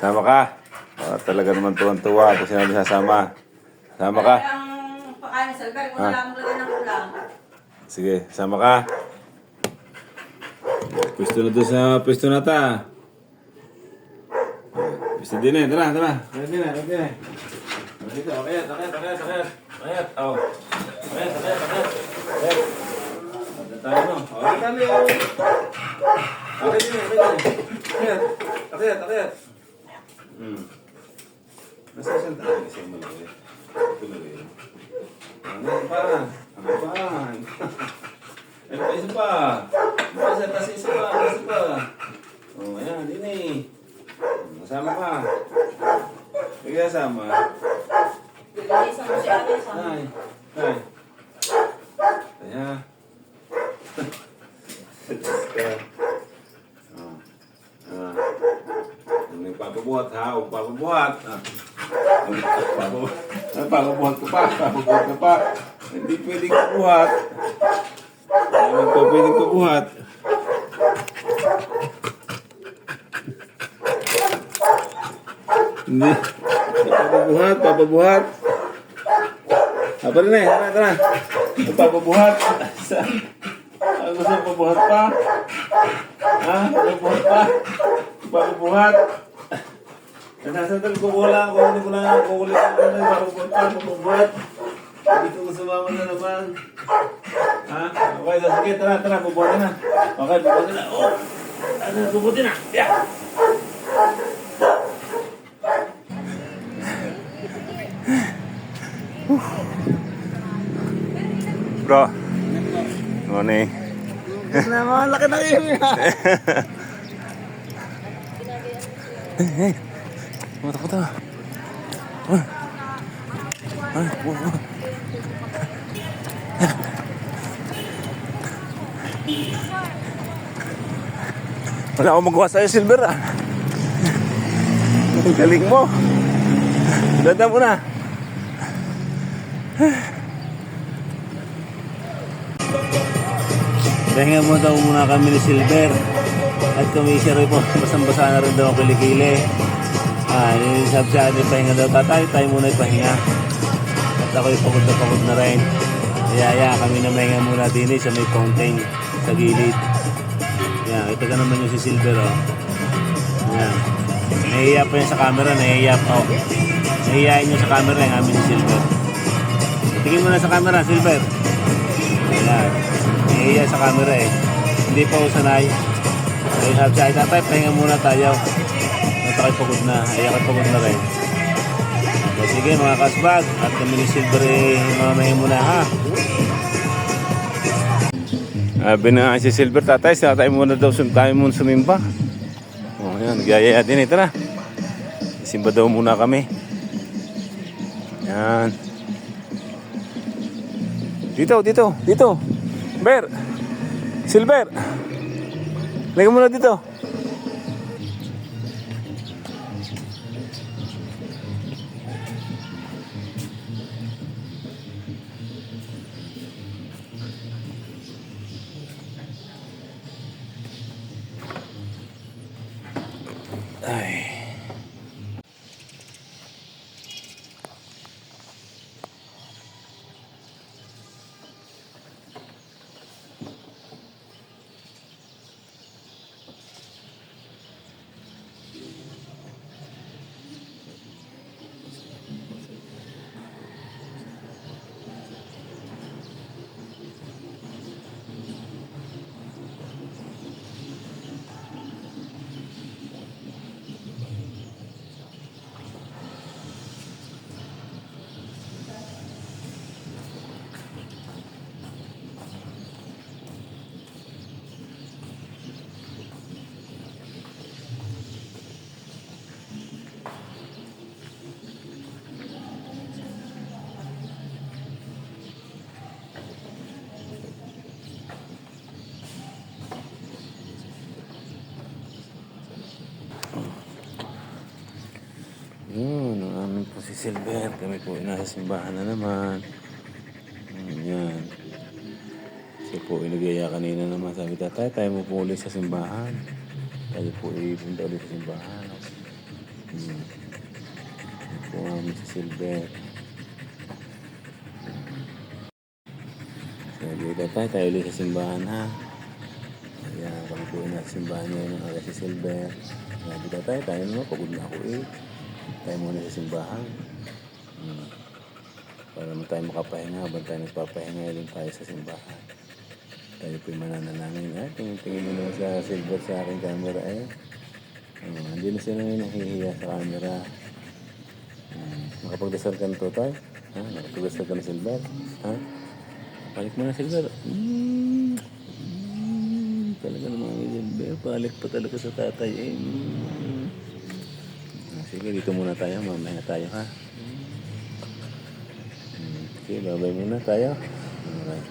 Sama ka. Oh, talaga naman tuwan-tuwa kung sinabi sasama. Sama ka. Pakain sa lugar, kung Ah. wala mo lagyan ng ulam. Sige, sama ka. Pwesto na doon sa pwesto na ta. Pwesto din eh. Tara, tara. Tara din eh, tara din eh. Tara dito, oh. Eh, eh. Hmm. Nasa isang tayo kasi mo lang eh. Ito lang eh. Ano pa? Ano pa? Ano pa isa pa? Ano pa isa? Tas isa pa? Ano isa pa? Oh, ayan, din eh. Masama ka. Hindi ka sama. Papabuhat. Ah. Papabuhat. Papabuhat ko pa, papabuhat ka pa. Hindi pwedeng kubuhat. Hindi pa pwedeng kubuhat. Hindi. Papabuhat, papabuhat. Ah, pala na eh. Tara, tara. Papabuhat. Ang gusto mo pabuhat pa? Ha? Papabuhat pa? Papabuhat? Nasasandal ko wala ako. Hindi ko lang kukulit ako na pa, papabuhat. Hindi ko sumama na naman. Ha? Okay, sige, tara, tara, pabuhat na. Okay, pabuhat na. Oh! Ano, pabuhat na. Yeah! Bro. Morning. Naman, laki ng iyo niya. Mata ko ta. Ay. Ay, bu- bu- Wala akong magawa sa'yo, Silver, ah. Ang galing mo. Dada mo na. Pahinga mo daw muna kami ni Silver. At kami siya rin po, basang-basa na rin daw ang kilikili. Ah, sabi sa akin, pahinga daw tatay, tayo muna ipahinga. At ako'y pagod na pagod na rin. Kaya ya, kami na mahinga muna din eh, sa may fountain, sa gilid. Yan, ito ka naman yung si Silver, oh. Yan. Nahihiya pa yan sa camera, nahihiya pa, oh. Nahihiyain niya sa camera yung amin si Silver. Tingin mo na sa camera, Silver. Ayan. Nahihiya sa camera eh. Hindi pa ako sanay. Ayun sabi sa akin, tatay, pahinga muna tayo. Ako'y pagod na. Ay, ako'y pagod na rin. So, sige mga kasbag. At kami ni Silver eh, mamamahin muna ha. Sabi na si Silver, tatay, sa tayo muna daw tayo muna sumimba. O, oh, yan, nagyayaya din eh, tara. Simba daw muna kami. Yan. Dito, dito, dito. Ber. Silver. Lagyan mo na dito. Silver. Kami po nasa simbahan na naman. Yun, Yan. Siya po inagaya kanina naman. Sabi, tatay, tayo mo po ulit sa simbahan. Tayo po ipunta ulit sa simbahan. Hmm. Po, Mrs. Silver. So, dito tayo, ulit sa simbahan ha. Ayan, pangkuhin natin simbahan niya ng aga si Silver. Ayan, dito tayo, tayo naman, pagod na ako eh. Tayo muna sa simbahan. Hmm. Para naman tayo makapahinga, habang tayo nagpapahinga, din tayo sa simbahan. Tayo po'y mananalangin. Ay, tingin-tingin mo naman sa Silver sa aking camera eh. Uh, hindi na sila ngayon nahihiya sa camera. Hmm. Nakapagdasal ka na to, tayo? Ha? Nakapagdasal ka na Silver? Ha? Palik mo na Silver. Mm. Mm. Talaga naman ang Silver. Palik pa talaga sa tatay eh. Mm. Ah, sige, dito muna tayo. Mamaya tayo ha. Okay, babay muna tayo. Alright.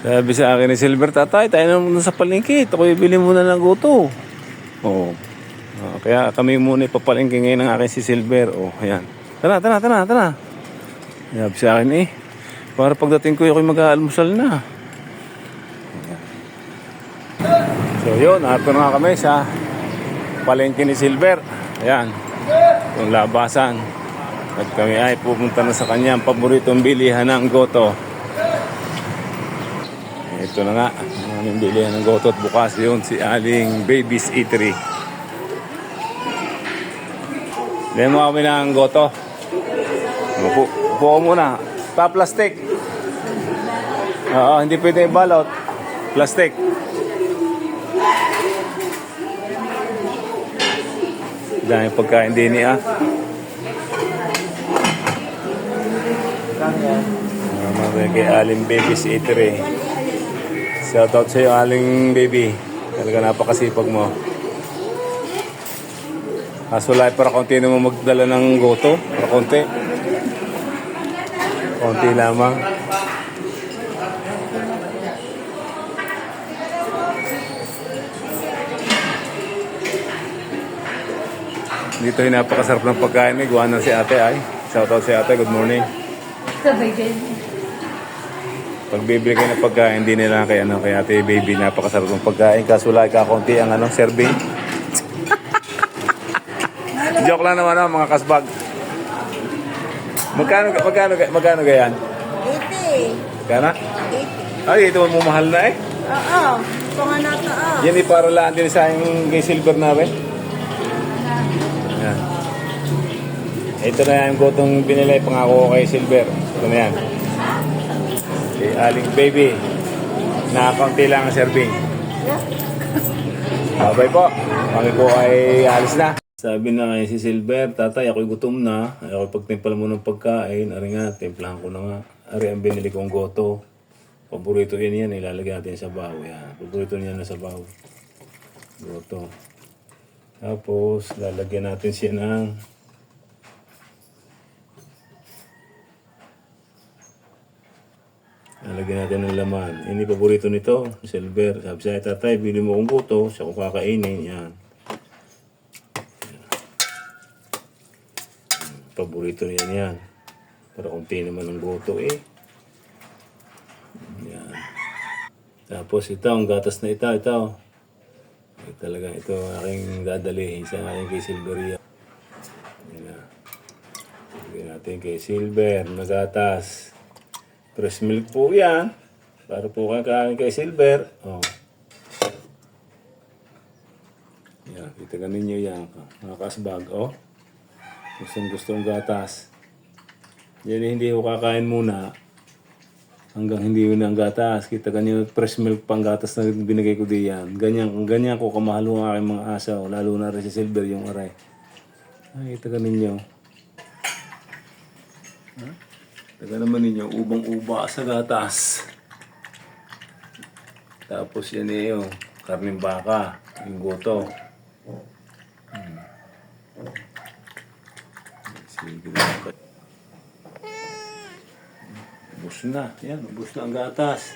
Sabi sa akin ni Silver, tatay, tayo na muna sa palengke. Ito ko ibili muna ng guto. Oo. Ah, kaya kami muna ipapalengke ngayon ng akin si Silver. Oh, ayan. Tara, tara, tara, tara. Sabi sa akin eh. Para pagdating ko, ako'y mag-aalmusal na. So yun, ato na kami sa palengke ni Silver. Ayan. Yung labasan. At kami ay pupunta na sa kanyang paboritong bilihan ng goto. Ito na nga, ang aming bilihan ng goto at bukas yun si Aling Babies Eatery. Then mo kami ng goto. Upo, upo ko muna. Pa plastic. Oo, hindi pwede balot. Plastic. Dahil pagkain din niya. Mga kay Aling Babies Eatery. Shoutout sa iyo, Aling Baby. Talaga napakasipag mo. Kaso lahat para konti naman magdala ng goto. Para konti. Konti lamang. Dito yung napakasarap ng pagkain. Gawa na si ate ay. Shoutout si ate. Good morning. Sabay din. Pag bibili kayo ng pagkain, hindi nila kay ano, kay ate baby, napakasarap ng pagkain. Kaso lang kakunti ang ano, serving. Joke lang naman ano, mga kasbag. Magkano, magkano, magkano gayan? 80. Magkano? Ay, ito mo mahal na eh. Oo. Ito nga nata ah. Yan eh, para lang din sa yung kay Silver na rin. Yan. Ito na yung gotong binili pangako ko kay Silver. Ito na yan. Aling Baby. Nakakunti lang ang serving. Babay po. Kami po ay alis na. Sabi na kay si Silver, tatay, ako'y gutom na. Ako'y pagtimpal mo ng pagkain. Ari nga, timplahan ko na nga. Ari ang binili kong goto. Paborito yan yan, ilalagay natin sa baw. Yan. Paborito niya na sa baw. Goto. Tapos, lalagyan natin siya ng Lalagyan natin ng laman. Ini paborito nito, silver. Sabi sa tatay, bili mo kong buto, siya ko kakainin. Yan. Paborito niyan yan. Para kunti naman ng buto eh. Yan. Tapos ito, ang gatas na ito, ito. Ay, talaga ito aking dadalihin sa aking kay Silveria. Yan. Lagyan natin kay Silver na gatas. Fresh milk po yan. Para po kayo kain kay Silver. Oh. Yan, kita ka ninyo yan. Mga kasbag, oh. Gustong gustong gatas. Yan hindi ko kakain muna. Hanggang hindi yun ang gatas. Kita ganyan fresh milk pang gatas na binigay ko diyan. Ganyan, ganyan ko kamahal ang aking mga asaw. Lalo na rin si Silver yung aray. Ay, kita ka ninyo. Taga naman ninyo, ubang-uba sa gatas. Tapos yan eh, yung karning baka, yung goto. Hmm. Sige. Ubus na. Yan, ubus na ang gatas.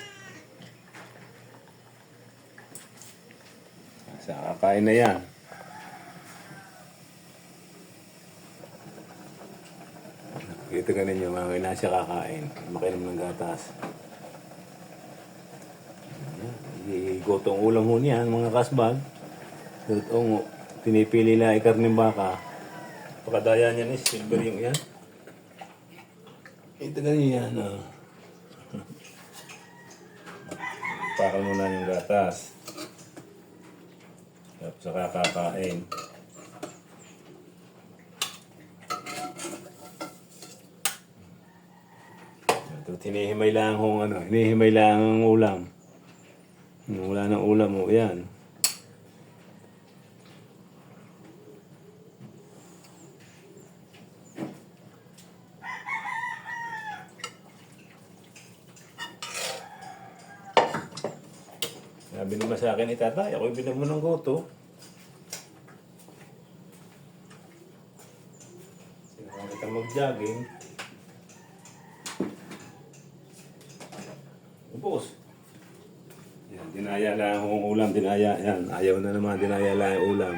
Sa kakain na yan. Kita ka ninyo, mga siya kakain. Makainom ng gatas. Igotong ulam ho niyan, mga kasbag. Ito, tinipili na ikarning baka. Napakadaya niya ni silver yung yan. Ito ganyan yan, oh. Pakal muna yung gatas. Tapos saka kakain. Ito, tinihimay lang kung ano, hinihimay lang ang ulam. Wala ng ulam mo, yan. Sabi naman sa akin, itatay, ako'y bilang mo ng goto. Sinabi ka mag-jogging. Ubus. Yan, dinaya lang ang ulam, dinaya. Yan, ayaw na naman, dinaya lang ang ulam.